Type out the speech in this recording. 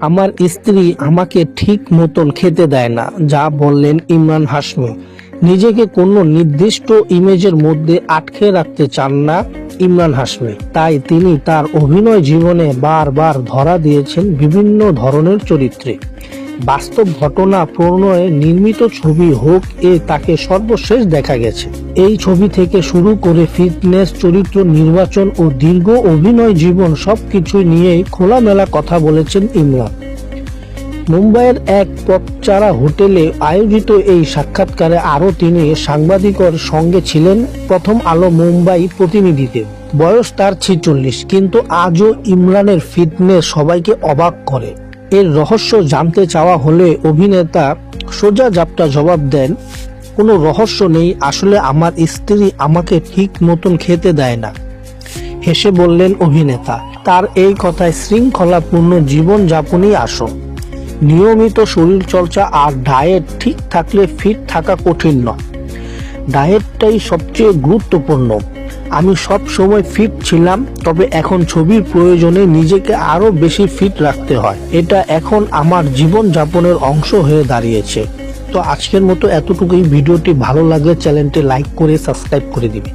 আমার স্ত্রী আমাকে ঠিক মতন খেতে দেয় না, যা বললেন ইমরান হাসমি নিজেকে কোনো নির্দিষ্ট ইমেজের মধ্যে আটকে রাখতে চান না ইমরান হাসমি তাই তিনি তার অভিনয় জীবনে বারবার ধরা দিয়েছেন বিভিন্ন ধরনের চরিত্রে। বাস্তব ঘটনা প্রণয়ে নির্মিত ছবি হোক, এ তাকে সর্বশেষ দেখা গেছে। এই ছবি থেকে শুরু করে ফিটনেস, চরিত্র নির্বাচন ও দীর্ঘ অভিনয় জীবন সবকিছু নিয়েই খোলামেলা কথা বলেছেন ইমরান। মুম্বাইয়ের এক পথচারা হোটেলে আয়োজিত এই সাক্ষাৎকারে আরও তিনি সাংবাদিকর সঙ্গে ছিলেন প্রথম আলো মুম্বাই প্রতিনিধিদের। বয়স তার ছিচল্লিশ, কিন্তু আজও ইমরানের ফিটনেস সবাইকে অবাক করে। এর রহস্য জানতে চাওয়া হলে অভিনেতা সোজা জাপটা জবাব দেন, কোনো রহস্য নেই, আসলে আমার স্ত্রী আমাকে ঠিক মতন খেতে দেয় না। হেসে বললেন অভিনেতা, তার এই কথায় শৃঙ্খলাপূর্ণ জীবন যাপনই আসো নিয়মিত শরীর চর্চা আর ডায়েট ঠিক থাকলে ফিট থাকা কঠিন নয়। ডায়েটটাই সবচেয়ে গুরুত্বপূর্ণ। আমি সব সময় ফিট ছিলাম, তবে এখন ছবির প্রয়োজনে নিজেকে আরও বেশি ফিট রাখতে হয়। এটা এখন আমার জীবন যাপনের অংশ হয়ে দাঁড়িয়েছে। তো আজকের মতো এতটুকুই। ভিডিওটি ভালো লাগলে চ্যানেলটি লাইক করে সাবস্ক্রাইব করে দিবে।